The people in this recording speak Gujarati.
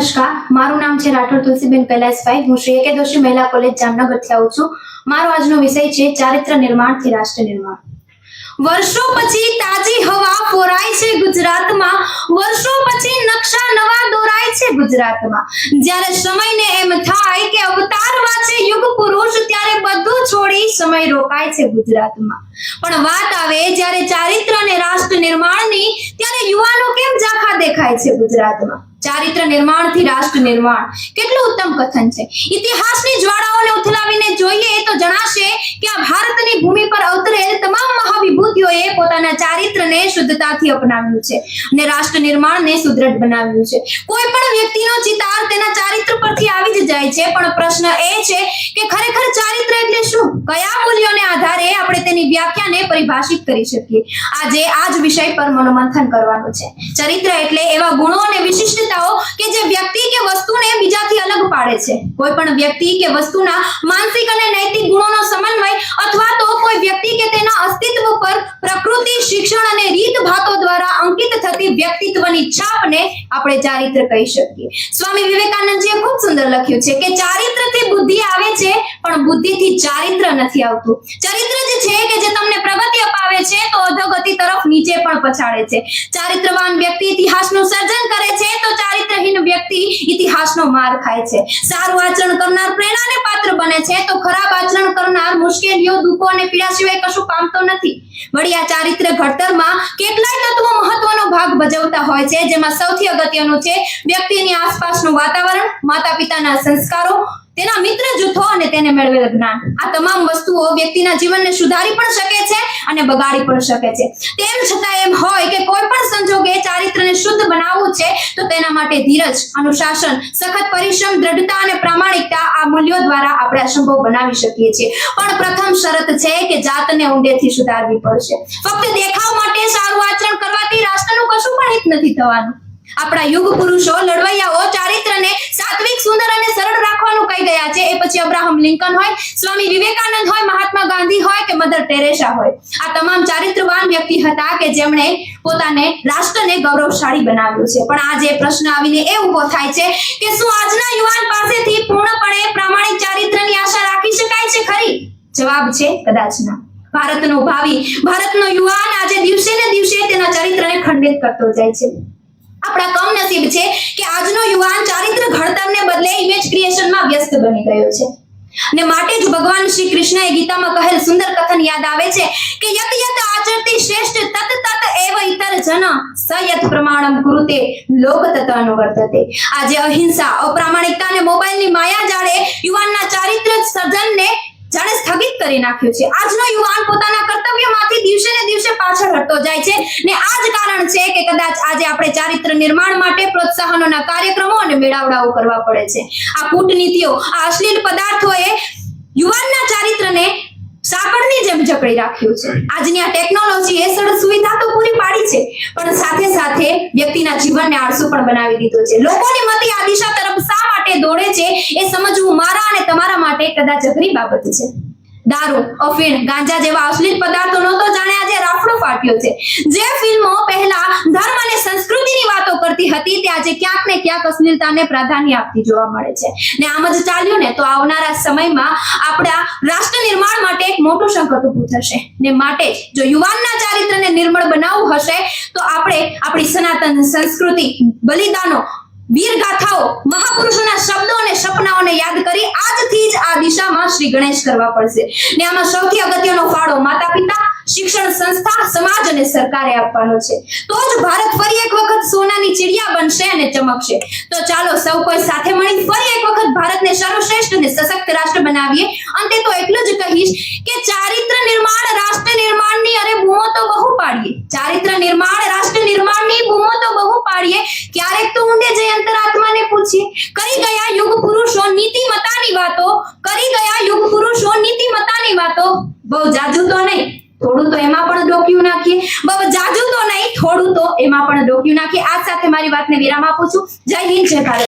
નમસ્કાર, મારું નામ છે રાઠોડ તુલસીબેન કૈલાસભાઈ. હું શ્રી એકે દોશી મહિલા કોલેજ જામનગરથી આવું છું. મારો આજનો વિષય છે ચારિત્ર નિર્માણથી રાષ્ટ્ર નિર્માણ. વર્ષો પછી તાજી હવા ફોરાય છે ગુજરાતમાં. વર્ષો પછી નકશા નવા દોરાય છે ગુજરાતમાં. જ્યારે સમયને એમ થાય કે અવતાર છે યુગ પુરુષ, ત્યારે બધું છોડી સમય રોકાય છે ગુજરાતમાં. પણ વાત આવે જ્યારે ચારિત્ર અને રાષ્ટ્ર નિર્માણની, ત્યારે યુવાનો કેમ ઝાંખા દેખાય છે ગુજરાતમાં? ચારિત્ર નિર્માણથી રાષ્ટ્ર નિર્માણ. કેટલું ઉત્તમ કથન છે. ઇતિહાસની જ્વાળાઓને ઉથલાવીને જોઈએ તો જણાશે કે આ ભારતની ભૂમિ પર અવતરેલ તમામ મહાવિભૂતિઓએ પોતાના ચારિત્રને શુદ્ધતાથી અપનાવ્યું છે અને રાષ્ટ્ર નિર્માણને સુદ્રઢ બનાવ્યું છે. કોઈ પણ વ્યક્તિનો ચિતાર તેના ચારિત્ર પરથી આવી જ જાય છે, પણ પ્રશ્ન એ છે કે ખરેખર ચારિત્ર એટલે શું? કયા મૂલ્યોને આધારે આપણે તેની વ્યાખ્યાને પરિભાષિત કરી શકીએ? આજે આ જ વિષય પર મનોમંથન કરવાનું છે. ચરિત્ર એટલે એવા ગુણો અને વિશિષ્ટતાઓ કે જે વ્યક્તિ કે વસ્તુને બીજાથી અલગ પાડે છે. કોઈ પણ વ્યક્તિ કે વસ્તુના માનસિક અને નૈતિક ગુણોનો સમન્વય અથવા તો કોઈ વ્યક્તિ કે તેના અસ્તિત્વ પર પ્રકૃતિ, શિક્ષણ અને રીત ભાતો દ્વારા અંકિત થતી વ્યક્તિત્વની છાપને આપણે ચારિત્ર કહી શકીએ. સ્વામી વિવેકાનંદજીએ ખૂબ સુંદર લખ્યું છે કે ચારિત્રથી બુદ્ધિ આવે છે, પણ બુદ્ધિથી ચારિત્ર નથી આવતું. ચરિત્ર જ છે કે જે તમને પ્રગતિ અપાવે છે, તો અધોગતિ તરફ નીચે પણ પછાડે છે. ચારિત્રવાન વ્યક્તિ ઇતિહાસનું સર્જન કરે છે, તો ચારિત્રહીન વ્યક્તિ ઇતિહાસનો માર ખાય છે. સારું આચરણ કરનાર પ્રેરણાને પાત્ર બને છે. તો ખરાબ આચરણ કરનાર મુશ્કેલીઓ, દુઃખો અને પીડા સિવાય કશું પામતો નથી. વળી આ ચારિત્ર ઘડતરમાં કેટલાય તત્વો મહત્વનો ભાગ ભજવતા હોય છે, જેમાં સૌથી અગત્યનું છે વ્યક્તિની આસપાસનું વાતાવરણ માતા પિતાના સંસ્કારો, તેના મિત્ર જૂથો અને તેને મેળવેલ જ્ઞાન. આ તમામ વસ્તુઓ વ્યક્તિના જીવનને સુધારી પણ શકે છે અને બગાડી પણ શકે છે. તેમ છતાં એમ હોય કે કોઈ પણ સંજોગે ચારિત્રને શુદ્ધ બનાવવું છે, તો તેના માટે ધીરજ, અનુશાસન, સખત પરિશ્રમ, દ્રઢતા અને પ્રામાણિકતા આ મૂલ્યો દ્વારા આપણે અસંભવ બનાવી શકીએ છીએ. પણ પ્રથમ શરત છે કે જાતને ઊંડેથી સુધારવી પડશે. ફક્ત દેખાવ માટે સારું આચરણ કરવાથી રાષ્ટ્રનું કશું પણ હિત નથી થવાનું. આપણા યુગ પુરુષો લડવૈયાઓ, ચારિત્રને સાત્વિક, સુંદર અને સરળ રાખવાનું કહી ગયા છે. એ પછી અબ્રાહમ લિંકન હોય, સ્વામી વિવેકાનંદ હોય, મહાત્મા ગાંધી હોય કે મધર ટેરેસા હોય. આ તમામ ચારિત્રવાન વ્યક્તિ હતા કે જેમણે પોતાને રાષ્ટ્રને ગૌરવશાળી બનાવ્યું છે. પણ આજે પ્રશ્ન આવીને એ ઊભો થાય છે કે શું આજના યુવાન પાસેથી પૂર્ણપણે પ્રામાણિક ચારિત્રની આશા રાખી શકાય છે ખરી? જવાબ છે કદાચ ના ભારતનો ભાવિ, ભારતનો યુવાન આજે દિવસે ને દિવસે તેના ચરિત્રને ખંડિત કરતો જાય છે. કમનસીબ છે કે આજનો યુવાન ચારિત્ર ઘડતરને બદલે ઇમેજ ક્રિએશનમાં વ્યસ્ત બની ગયો છે. ને માટે જ ભગવાન શ્રી કૃષ્ણએ ગીતામાં કહેલ સુંદર કથન યાદ આવે છે કે યત યત આચરતી શ્રેષ્ઠ તત તત એવ ઇતર જન સયત પ્રમાણમ કુરુતે, લોક તત અનુવર્તતે આજે અહિંસા, અપ્રામાણિકતા અને મોબાઈલની માયા જાળે યુવાનના ચારિત્ર સર્જનને જાણે સ્થગિત કરી નાખ્યું છે. આજનો યુવાન પોતાના કર્તવ્યમાંથી દિવસે ને દિવસે પાછળ હટતો જાય છે ને આ જ કારણ છે કે કદાચ આજે આપણે ચારિત્ર નિર્માણ માટે પ્રોત્સાહનોના કાર્યક્રમો અને મેળાવડાઓ કરવા પડે છે. આ કૂટનીતિઓ, આ અશ્લીલ પદાર્થોએ યુવાનના ચારિત્રને સાંકળની જેમ જકડી રાખ્યું છે. આજની આ ટેકનોલોજી એ સરળ સુવિધા તો પૂરી પાડી છે, પણ સાથે સાથે વ્યક્તિના જીવનને આળસુ પણ બનાવી દીધો છે. લોકોની મતે આ દિશા તરફ શા માટે દોડે છે એ સમજવું મારા અને તમારા માટે કદાચ અઘરી બાબત છે. દારૂ, અફીણ, ગાંજા જેવા અશ્લીલ પદાર્થોનો તો જાણે આજે રાફડો ફાટ્યો છે. જે ફિલ્મો પહેલા ધર્મ અને સંસ્કૃતિની વાતો કરતી હતી, તે આજે ક્યાંક ને ક્યાંક અશ્લીલતાને પ્રાધાન્ય આપતી જોવા મળે છે. ને આમ જ ચાલ્યું ને, તો આવનારા સમયમાં આપણા રાષ્ટ્ર નિર્માણ માટે એક મોટું સંકટ ઊભું થશે. ને માટે જ યુવાનના ચારિત્રને નિર્મળ બનાવવું હશે, તો આપણે આપણી સનાતન સંસ્કૃતિ, બલિદાનો વીર ગાથાઓ મહાપુરુષોના શબ્દો અને સપનાઓને યાદ કરી આજથી જ આ દિશામાં શ્રી ગણેશ કરવા પડશે. ને આમાં સૌથી અગત્યનો ફાળો માતા પિતા શિક્ષણ સંસ્થા સમાજ અને સરકારે આપવાનો છે. તો જ ભારત ફરી એક વખત સોનાની ચીડિયા બનશે અને ચમકશે. તો ચાલો સૌ કોઈ સાથે મળી ફરી એક વખત ભારતને સર્વશ્રેષ્ઠ અને સશક્ત રાષ્ટ્ર બનાવીએ. અંતે તો એટલું જ કહીશ કે ચારિત્ર નિર્માણ રાષ્ટ્ર નિર્માણની અરે બૂમો તો બહુ પાડીએ. ચારિત્ર નિર્માણ રાષ્ટ્ર નિર્માણની બૂમો તો બહુ પાડીએ. ક્યારેક તો ઊંડે જઈ અંતરાત્માને પૂછીએ. કરી ગયા યુગ પુરુષો નીતિમતાની વાતો. કરી ગયા યુગ પુરુષો નીતિમતાની વાતો. બહુ જાજુ થોડું તો એમાં પણ ડોક્યું નાખીએ. બહુ જાજુ તો નહીં, થોડું તો એમાં પણ ડોક્યું નાખીએ. આ સાથે મારી વાતને વિરામ આપું છું. જય હિન્દ, જય ભારત.